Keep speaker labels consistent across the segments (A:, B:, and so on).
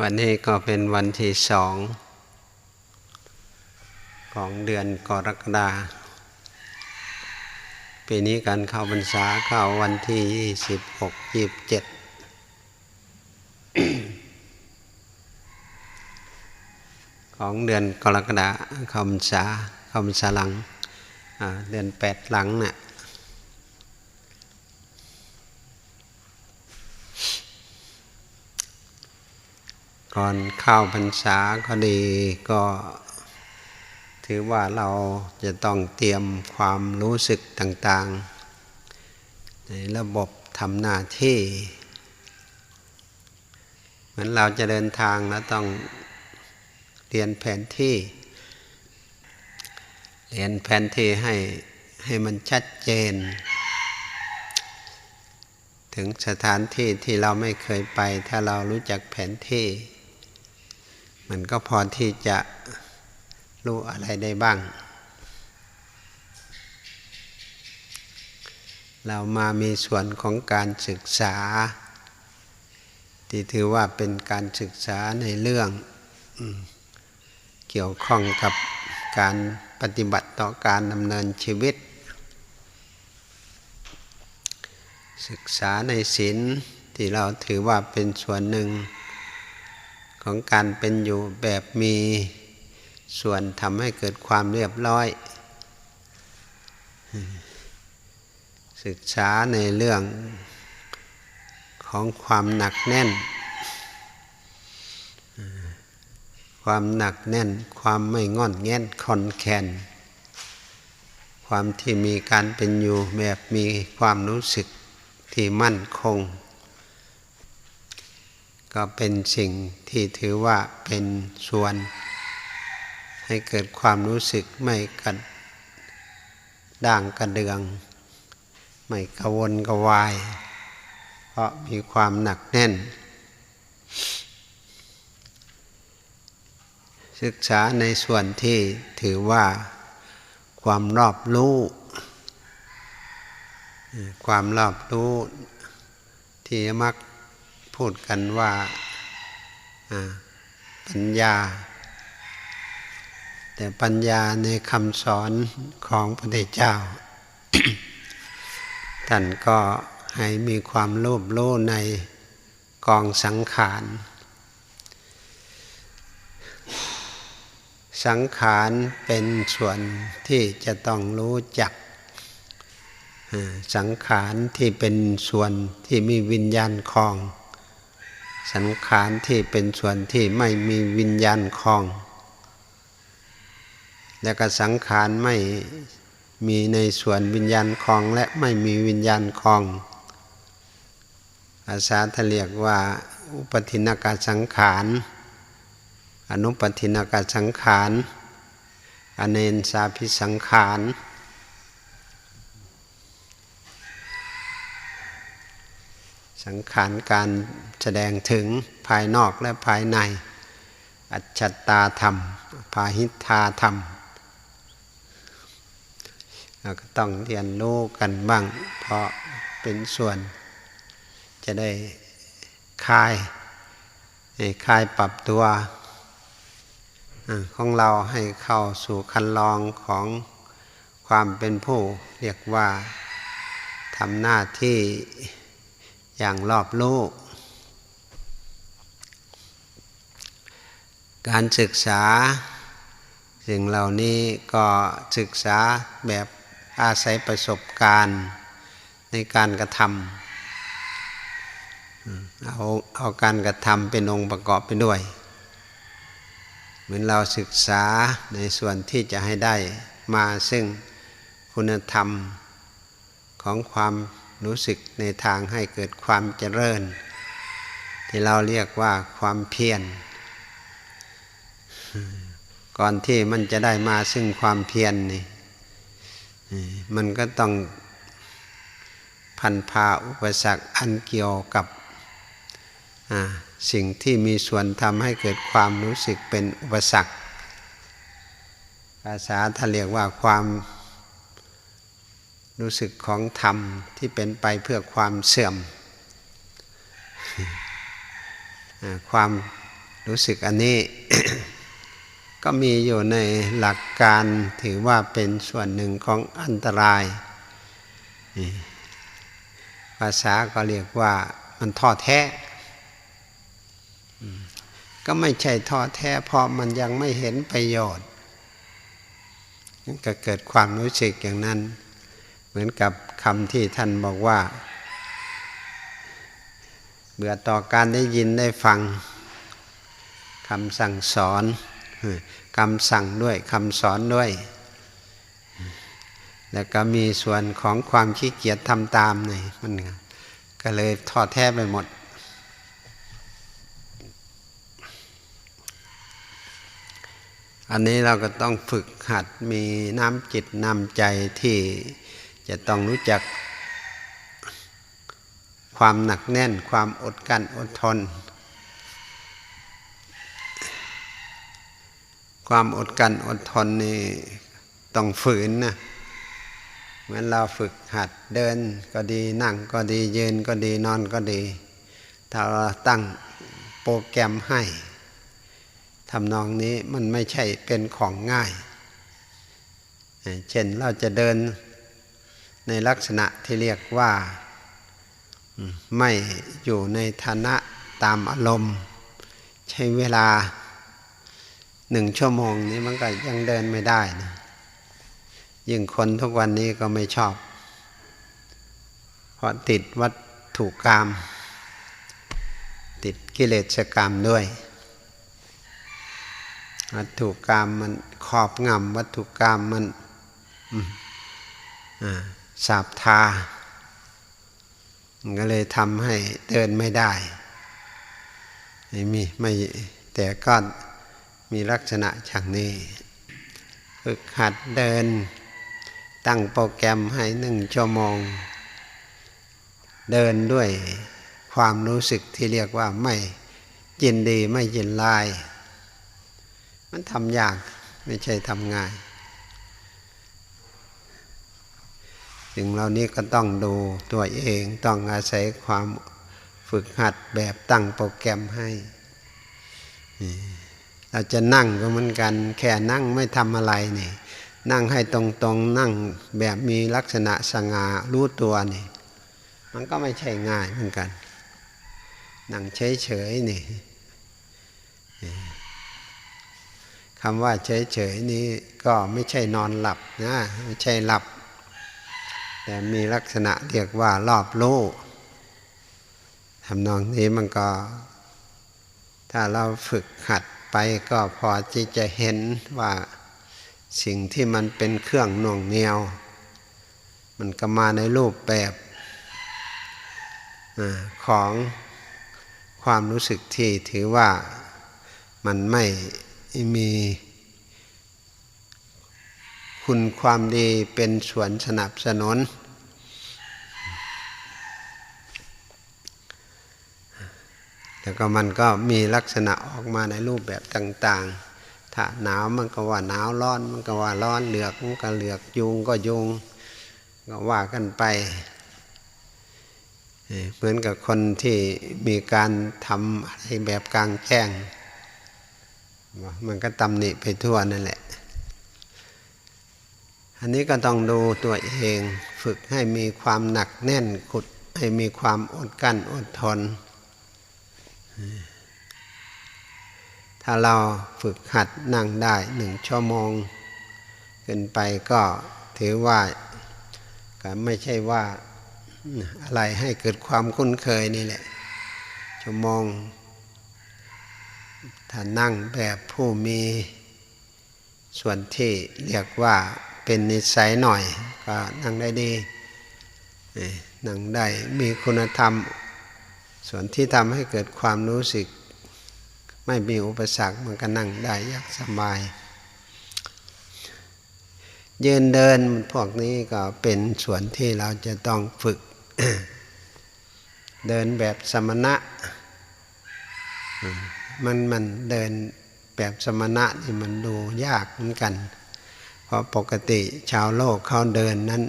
A: วันนี้ก็เป็นวันที่สอง ของเดือนกรกฎาปีนี้การเข้าพรรษาเข้าวันที่ยี่สิบหกยี่บเจ็ดของเดือนกรกฎาเข้าพรรษาเข้าพรรษาหลังเดือนแปดหลังนะ่ย ก่อนเข้าพรรษาก็ดีก็ ถือว่าเราจะต้องเตรียมความรู้สึกต่างๆ ในระบบทำหน้าที่ เหมือนเราจะเดินทางแล้วต้องเรียนแผนที่ เรียนแผนที่ให้ให้มันชัดเจน ถึงสถานที่ที่เราไม่เคยไป ถ้าเรารู้จักแผนที่ มันก็พอที่จะรู้อะไรได้บ้าง เรามามีส่วนของการศึกษา ที่ถือว่าเป็นการศึกษาในเรื่องเกี่ยวข้องกับการปฏิบัติต่อการดำเนินชีวิต ศึกษาในศีลที่เราถือว่าเป็นส่วนหนึ่ง ของการเป็นอยู่แบบมีส่วนทำให้เกิดความเรียบร้อย ศึกษาในเรื่องของความหนักแน่น ความหนักแน่น ความไม่งอนแง่นคอนแคนความที่มีการเป็นอยู่แบบมีความรู้สึกที่มั่นคง ก็เป็นสิ่งที่ถือว่าเป็นส่วน ให้เกิดความรู้สึกไม่กันด่างกระเดือง ไม่กระวนกระวาย เพราะมีความหนักแน่น ศึกษาในส่วนที่ถือว่าความรอบรู้ความรอบรู้ที่มัก พูดกันว่าปัญญา แต่ปัญญาในคำสอนของพระเดชเจ้า ท่านก็ให้มีความโลภโลในกองสังขาร สังขารเป็นส่วนที่จะต้องรู้จัก สังขารที่เป็นส่วนที่มีวิญญาณคลอง สังขารที่เป็นส่วนที่ไม่มีวิญญาณคลอง แล้วก็สังขารไม่มีในส่วนวิญญาณคลองและไม่มีวิญญาณคลองภาษาทะเรียกว่าอุปทินากาสังขาร อนุปทินากาสังขาร อเนนสาพิสังขาร สังขารการแสดงถึงภายนอกและภายใน อัจฉตาธรรมภาหิทาธรรมเราก็ต้องเรียนรู้กันบ้าง เพราะเป็นส่วน จะได้คลายคลายปรับตัวของเราให้เข้าสู่คันลองของความเป็นผู้ เรียกว่าทำหน้าที่ อย่างรอบรู้การศึกษา สิ่งเหล่านี้ก็ศึกษาแบบอาศัยประสบการณ์ในการกระทำเอาเอาการกระทำเป็นองค์ประกอบไปด้วย เหมือนเราศึกษาในส่วนที่จะให้ได้มาซึ่งคุณธรรมของความ รู้สึกในทางให้เกิดความเจริญ ที่เราเรียกว่าความเพียร ก่อนที่มันจะได้มาซึ่งความเพียรนนี่มันก็ต้องพันพาอุปสรรคอันเกี่ยวกับสิ่งที่มีส่วนทำให้เกิดความรู้สึกเป็นอุปสรรคภาษาท่านเรียกว่าความ รู้สึกของธรรมที่เป็นไปเพื่อความเสื่อม ความรู้สึกอันนี้ ก็มีอยู่ในหลักการถือว่าเป็นส่วนหนึ่งของอันตราย ภาษาก็เรียกว่ามันท้อแท้ ก็ไม่ใช่ท้อแท้เพราะมันยังไม่เห็นประโยชน์ก็เกิดความรู้สึกอย่างนั้น เหมือนกับคำที่ท่านบอกว่า เบื่อต่อการได้ยินได้ฟังคำสั่งสอนคำสั่งด้วยคำสอนด้วย แล้วก็มีส่วนของความขี้เกียจทำตามนี่มันก็เลยทอดแท้ไปหมด อันนี้เราก็ต้องฝึกหัดมีน้ำจิตน้ำใจที่ จะต้องรู้จัก ความหนักแน่นความอดกั้นอดทน ความอดกั้นอดทนนี่ต้องฝืนนะเหมือนเราฝึกหัดเดินก็ดีนั่งก็ดียืนก็ดีนอนก็ดี ถ้าเราตั้งโปรแกรมให้ทำนองนี้มันไม่ใช่เป็นของง่าย เช่นเราจะเดิน ในลักษณะที่เรียกว่าไม่อยู่ในฐานะตามอารมณ์ ใช้เวลาหนึ่งชั่วโมงนี้มันก็ยังเดินไม่ได้นะยิ่งคนทุกวันนี้ก็ไม่ชอบ เพราะติดวัตถุกรรม ติดกิเลสกรรมด้วย วัตถุกรรมมันครอบงำวัตถุกรรมมันอ่า สาบทา มันก็เลยทำให้เดินไม่ได้ไม่มีไม่แต่ก็มีลักษณะอย่างนี้ฝึกหัดเดิน ตั้งโปรแกรมให้หนึ่งชั่วโมง เดินด้วยความรู้สึกที่เรียกว่าไม่ยินดีไม่ยินลาย มันทำยากไม่ใช่ทำง่าย สิ่งเหล่านี้ก็ต้องดูตัวเองต้องอาศัยความฝึกหัดแบบตั้งโปรแกรมให้เราจะนั่งก็เหมือนกัน แค่นั่งไม่ทำอะไรนี่ นั่งให้ตรงๆนั่งแบบมีลักษณะสง่ารู้ตัวนี่ มันก็ไม่ใช่ง่ายเหมือนกัน นั่งเฉยๆนี่คำว่าเฉยๆนี้ก็ไม่ใช่นอนหลับนะไม่ใช่หลับ แต่มีลักษณะเรียกว่ารอบรู้ทำนองนี้มันก็ ถ้าเราฝึกหัดไปก็พอที่จะเห็นว่าสิ่งที่มันเป็นเครื่องน่วงเหนียว มันก็มาในรูปแบบของความรู้สึกที่ถือว่ามันไม่มี คุณความดีเป็นส่วนสนับสนุน แล้วก็มันก็มีลักษณะออกมาในรูปแบบต่าง ๆ ถ้าหนาวมันก็ว่าหนาวร้อน มันก็ว่าร้อนเหลือกมันก็เหลือกยุงก็ยุงก็ว่ากันไป เหมือนกับคนที่มีการทำอะไรแบบกลางแจ้ง มันก็ตำหนิไปทั่วนั่นแหละ อันนี้ก็ต้องดูตัวเองฝึกให้มีความหนักแน่นขุดให้มีความอดกั้นอดทน ถ้าเราฝึกหัดนั่งได้หนึ่งชั่วโมงขึ้นไปก็ถือว่าก็ไม่ใช่ว่าอะไรให้เกิดความคุ้นเคยนี่แหละ ชั่วโมง ถ้านั่งแบบผู้มีส่วนที่เรียกว่า เป็นนิสัยหน่อย ก็นั่งได้ดีนั่งได้มีคุณธรรม ส่วนที่ทำให้เกิดความรู้สึก ไม่มีอุปสรรคมันก็นั่งได้ยากสบาย ยืนเดินพวกนี้ก็เป็นส่วนที่เราจะต้องฝึก เดินแบบสมณะ มันมันเดินแบบสมณะนี่มันดูยากเหมือนกัน ราะปกติชาวโลกเขาเดินนั้น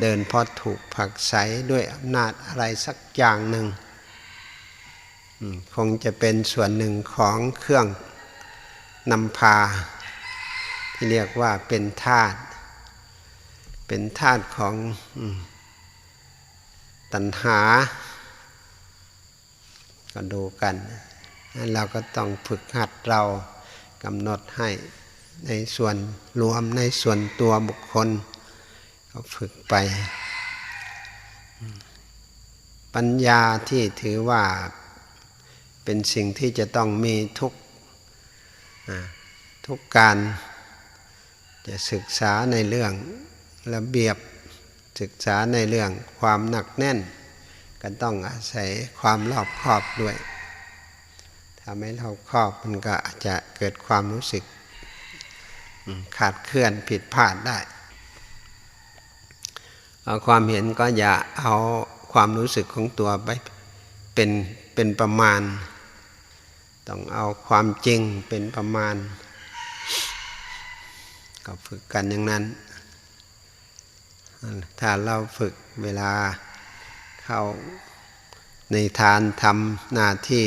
A: เดินเพราะถูกผักใสด้วยอำนาจอะไรสักอย่างหนึ่ง คงจะเป็นส่วนหนึ่งของเครื่องนำพา ที่เรียกว่าเป็นธาตุเป็นธาตุของตัณหา ก็ดูกัน เราก็ต้องฝึกหัดเรากำหนดให้ ในส่วนรวมในส่วนตัวบุคคลก็ฝึกไป ปัญญาที่ถือว่าเป็นสิ่งที่จะต้องมีทุกทุกการจะศึกษาในเรื่องระเบียบศึกษาในเรื่องความหนักแน่น ก็ต้องอาศัยความรอบครอบด้วยถ้าไม่รอบครอบมันก็อาจจะเกิดความรู้สึก ขาดเคลื่อนผิดพลาดได้เอาความเห็นก็อย่าเอาความรู้สึกของตัวไปเป็นเป็นประมาณ ต้องเอาความจริงเป็นประมาณ ก็ฝึกกันอย่างนั้น ถ้าเราฝึกเวลาเข้าในทานทำหน้าที่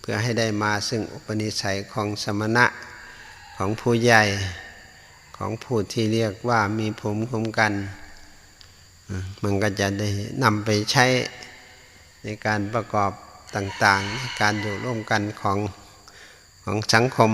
A: เพื่อให้ได้มาซึ่งอุปนิสัยของสมณะ ของผู้ใหญ่ของผู้ที่เรียกว่ามีภูมิคุ้มกัน มันก็จะได้นำไปใช้ในการประกอบต่างๆในการอยู่ร่วมกันของของสังคม